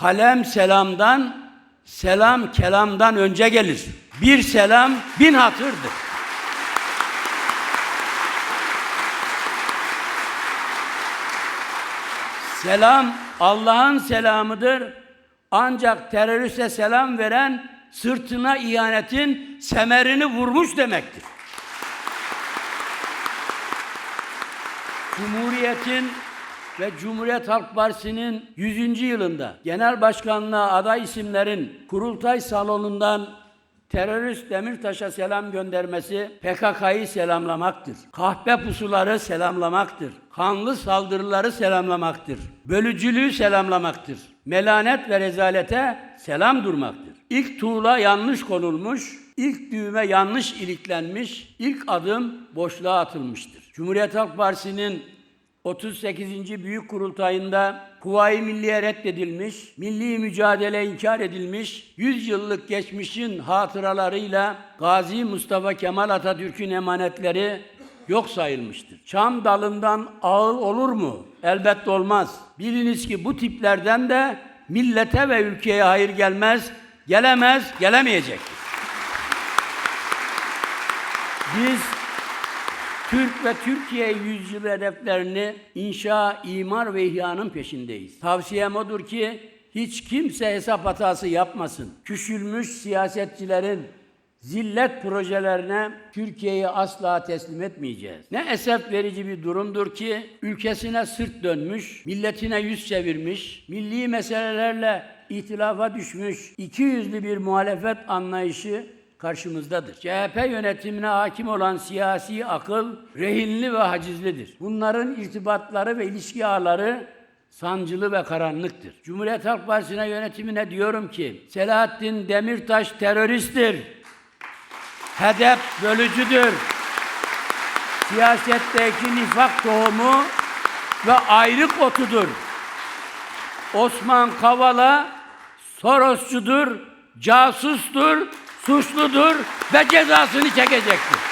Kalem selamdan, selam kelamdan önce gelir. Bir selam bin hatırdır. Selam Allah'ın selamıdır. Ancak teröriste selam veren sırtına ihanetin semerini vurmuş demektir. Cumhuriyetin ve Cumhuriyet Halk Partisi'nin 100. yılında genel başkanlığa aday isimlerin kurultay salonundan terörist Demirtaş'a selam göndermesi PKK'yı selamlamaktır. Kahpe pusuları selamlamaktır. Kanlı saldırıları selamlamaktır. Bölücülüğü selamlamaktır. Melanet ve rezalete selam durmaktır. İlk tuğla yanlış konulmuş, ilk düğme yanlış iliklenmiş, ilk adım boşluğa atılmıştır. Cumhuriyet Halk Partisi'nin 38. Büyük Kurultayında Kuvayi Milliye reddedilmiş, milli mücadele inkar edilmiş, 100 yıllık geçmişin hatıralarıyla Gazi Mustafa Kemal Atatürk'ün emanetleri yok sayılmıştır. Çam dalından ağıl olur mu? Elbette olmaz. Biliniz ki bu tiplerden de millete ve ülkeye hayır gelmez, gelemez, gelemeyecektir. Biz Türk ve Türkiye yüzyılı hedeflerini inşa, imar ve ihyanın peşindeyiz. Tavsiyem odur ki hiç kimse hesap hatası yapmasın. Küçülmüş siyasetçilerin zillet projelerine Türkiye'yi asla teslim etmeyeceğiz. Ne esef verici bir durumdur ki ülkesine sırt dönmüş, milletine yüz çevirmiş, milli meselelerle ihtilafa düşmüş, iki yüzlü bir muhalefet anlayışı karşımızdadır. CHP yönetimine hakim olan siyasi akıl rehinli ve hacizlidir. Bunların irtibatları ve ilişki ağları sancılı ve karanlıktır. Cumhuriyet Halk Partisi'ne yönetimine diyorum ki Selahattin Demirtaş teröristtir. Hedef bölücüdür. Siyasetteki nifak tohumu ve ayrık otudur. Osman Kavala Sorosçudur, casustur, suçludur ve cezasını çekecektir.